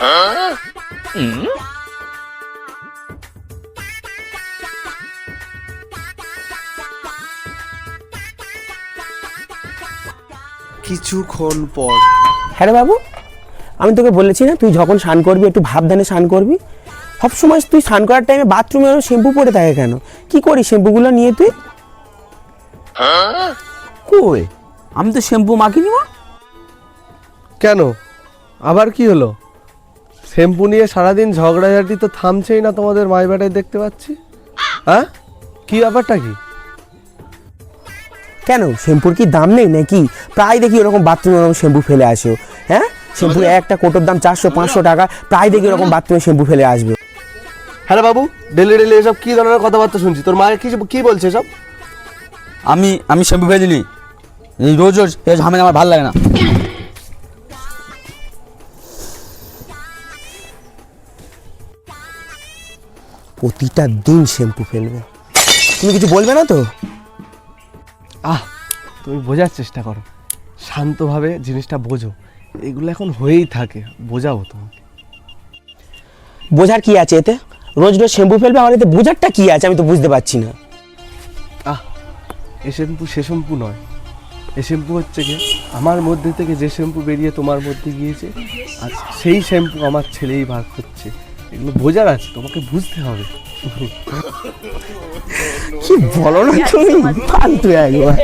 কিছুক্ষণ পর। হ্যাঁ রে বাবু আমি তোকে বলেছি না তুই যখন স্নান করবি একটু ভাবধানে স্নান করবি। সব সময় তুই স্নান করার টাইমে বাথরুমে শ্যাম্পু পরে থাকে কেন? কি করিস শ্যাম্পুগুলো নিয়ে তুই? কই? আমি তো শ্যাম্পু মাখিনি মা। কেন? আবার কি হলো? শ্যাম্পু নিয়ে সারাদিন ঝগড়াঝাটি তো থামছেই না তোমাদের মাই বেটায় দেখতে পাচ্ছি। হ্যাঁ? কি ব্যাপারটা কি? কেন? শ্যাম্পুর কি দাম নেই নাকি? প্রায় দেখি ওরকম বাথরুমে ওরকম শ্যাম্পু ফেলে আসো। হ্যাঁ? শ্যাম্পুর একটা কোটোর দাম চারশো পাঁচশো টাকা প্রায় দেখি ওরকম বাথরুমে শ্যাম্পু ফেলে আসবে। হ্যালো বাবু ডেলি ডেলি এসব কি ধরনের কথাবার্তা শুনছি? তোর মায়ের কি কি বলছে সব আমি আমি শ্যাম্পু ফেলে দিলি। রোজ রোজ এই ঝামেলা আমার ভালো লাগে না। প্রতিটা দিন শ্যাম্পু ফেলবে তুমি কিছু বলবে না তো? আহ তুমি বোঝার চেষ্টা করো। শান্তভাবে জিনিসটা বোঝো। এগুলো এখন হয়েই থাকে বোঝাবো তোমাকে। বোঝার কি আছে এতে? রোজ রোজ শ্যাম্পু ফেলবে আমার এতে বোঝারটা কি আছে আমি তো বুঝতে পারছি না। আহ এ শ্যাম্পু সে শ্যাম্পু নয়। এ শ্যাম্পু হচ্ছে কি আমার মধ্যে থেকে যে শ্যাম্পু বেরিয়ে তোমার মধ্যে গিয়েছে আর সেই শ্যাম্পু আমার ছেলেই বার করছে। এগুলো বোঝার আছে তোমাকে বুঝতে হবে। কি বলো না তুমি? ফালতু একবার।